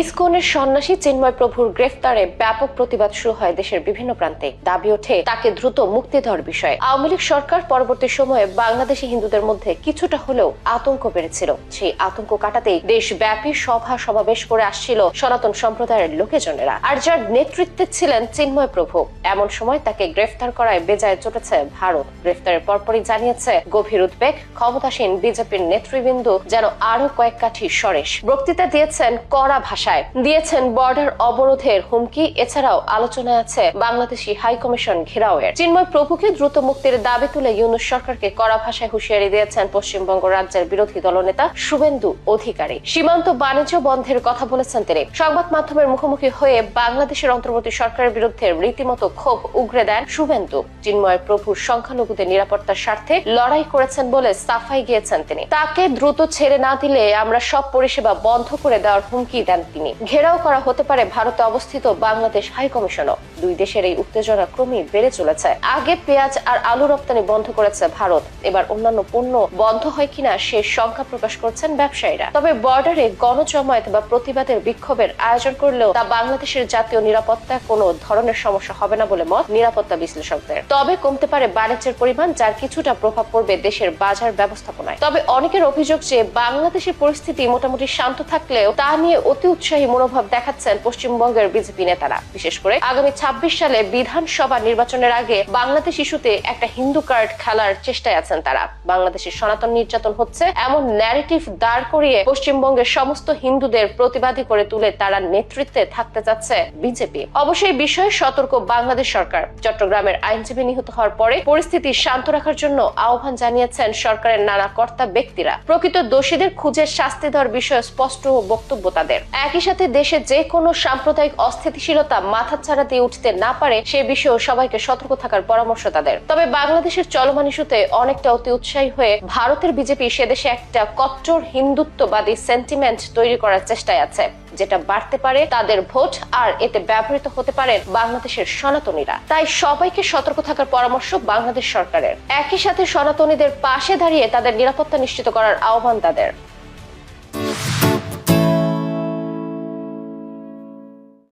ইসকনের সন্ন্যাসী চিন্ময় প্রভুর গ্রেফতারে ব্যাপক প্রতিবাদ শুরু হয় দেশের বিভিন্ন প্রান্তে। দাবি ওঠে, তাকে দ্রুত মুক্তি দেওয়ার বিষয়ে। আওয়ামী লীগ সরকার পরবর্তী সময়ে বাংলাদেশি হিন্দুদের মধ্যে কিছুটা হলেও আতঙ্ক বেড়েছিল। সেই আতঙ্ক কাটাতেই দেশব্যাপী সভা সমাবেশ করে আসছিল সনাতন সম্প্রদায়ের লোকেজনেরা। আর যার নেতৃত্বে ছিলেন চিন্ময় প্রভু, এমন সময় তাকে গ্রেফতার করায় বেজায় চটেছে ভারত। গ্রেফতারের পরপরই জানিয়েছে, গভীর উদ্বেগ, ক্ষমতাসীন বিজেপির নেতৃবৃন্দ যেন আরও কয়েক কাঠি সরেশ। বক্তৃতা দিয়েছেন কড়া ভাষায় দিয়েছেন বর্ডার অবরোধের হুমকি। এছাড়াও আলোচনায় আছে বাংলাদেশি হাই কমিশন ঘেরাওয়ের। চিন্ময় প্রভুকে দ্রুত মুক্তির দাবি তুলে ইউনুস সরকারকে কড়া ভাষায় হুঁশিয়ারি দিয়েছেন পশ্চিমবঙ্গ রাজ্যের বিরোধী দলনেতা শুভেন্দু অধিকারী। সীমান্ত বাণিজ্য বন্ধের কথা বলেছেন তিনি। সংবাদ মাধ্যমের মুখোমুখি হয়ে বাংলাদেশের অন্তর্বর্তী সরকারের বিরুদ্ধে রীতিমতো ক্ষোভ উগরে দেন শুভেন্দু। চিন্ময় প্রভুর সংখ্যালঘুদের নিরাপত্তার স্বার্থে লড়াই করেছেন বলে সাফাই গিয়েছেন তিনি। তাকে দ্রুত ছেড়ে না দিলে আমরা সব পরিষেবা বন্ধ করে দেওয়ার হুমকি দেন তিনি। ঘেরাও করা হতে পারে ভারতে অবস্থিত বাংলাদেশ হাই কমিশনও। দুই দেশের এই উত্তেজনা ক্রমেই বেড়ে চলেছে। আগে পেঁয়াজ আর আলু রপ্তানি বন্ধ করেছে ভারত। এবার অন্যান্য পণ্য বন্ধ হয় কিনা সে শঙ্কা প্রকাশ করছেন ব্যবসায়ীরা। তবে বর্ডারে গণজমায়েত বা প্রতিবাদের বিক্ষোভের আয়োজন করলেও তা বাংলাদেশের জাতীয় নিরাপত্তা কোনো ধরনের সমস্যা হবে না বলে মত নিরাপত্তা বিশ্লেষকদের। তবে কমতে পারে বাণিজ্যের পরিমাণ, যার কিছুটা প্রভাব পড়বে দেশের বাজার ব্যবস্থাপনায়। তবে অনেকের অভিযোগ যে বাংলাদেশের পরিস্থিতি মোটামুটি শান্ত থাকলেও তা নিয়ে অতি উৎসাহী মনোভাব দেখাচ্ছেন পশ্চিমবঙ্গের বিজেপি নেতারা। বিশেষ করে আগামী ছাব্বিশ সালে বিধানসভা নির্বাচনের আগে বাংলাদেশ ইস্যুতে একটা হিন্দু কার্ড খেলার চেষ্টায় আছেন তারা। বাংলাদেশের সনাতন নির্যাতন হচ্ছে এমন ন্যারেটিভ দাঁড় করিয়ে পশ্চিমবঙ্গের সমস্ত হিন্দুদের প্রতিবাদী করে তুলে তারা নেতৃত্বে থাকতে চাচ্ছে বিজেপি। অবশ্যই বিষয়ে সতর্ক বাংলাদেশ সরকার। চট্টগ্রামের আইনজীবী নিহত হওয়ার পরে পরিস্থিতি শান্ত রাখার জন্য আহ্বান জানিয়েছেন সরকারের নানা কর্তা ব্যক্তিরা। প্রকৃত দোষীদের খুঁজে শাস্তি দেওয়ার বিষয়ে স্পষ্ট বক্তব্য তাদের। একই সাথে দেশে যে কোনো সাম্প্রদায়িক অস্থিতিশীলতা মাথা ছাড়া দিয়ে উঠতে না পারে, সে বিষয়েও সবাইকে সতর্ক থাকার পরামর্শ তাদের। তবে বাংলাদেশের চলমান ইস্যুতে অনেকটা অতি উৎসাহী হয়ে ভারতের বিজেপি সেদেশে একটা কট্টর হিন্দুত্ববাদী সেন্টিমেন্ট তৈরি করার চেষ্টায় আছে, যেটা বাড়তে পারে তাদের ভোট আর এতে ব্যবহৃত হতে পারে বাংলাদেশের সনাতনীরা। তাই সবাইকে সতর্ক থাকার পরামর্শ বাংলাদেশ সরকারের। একই সাথে সনাতনীদের পাশে দাঁড়িয়ে তাদের নিরাপত্তা নিশ্চিত করার আহ্বান তাদের।